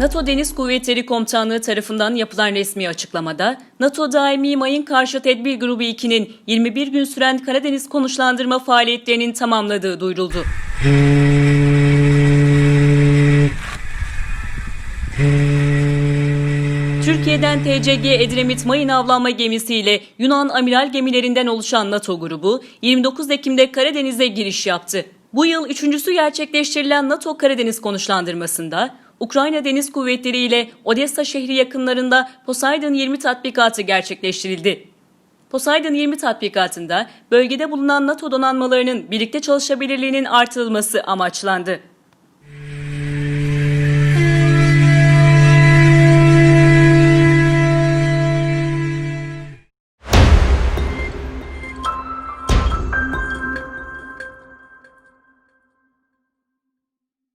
NATO Deniz Kuvvetleri Komutanlığı tarafından yapılan resmi açıklamada, NATO Daimi Mayın Karşı Tedbir Grubu 2'nin 21 gün süren Karadeniz konuşlandırma faaliyetlerinin tamamladığı duyuruldu. Türkiye'den TCG Edremit Mayın Avlanma Gemisiyle Yunan amiral gemilerinden oluşan NATO grubu 29 Ekim'de Karadeniz'e giriş yaptı. Bu yıl üçüncüsü gerçekleştirilen NATO Karadeniz konuşlandırmasında Ukrayna Deniz Kuvvetleri ile Odessa şehri yakınlarında Poseidon 20 tatbikatı gerçekleştirildi. Poseidon 20 tatbikatında bölgede bulunan NATO donanmalarının birlikte çalışabilirliğinin artırılması amaçlandı.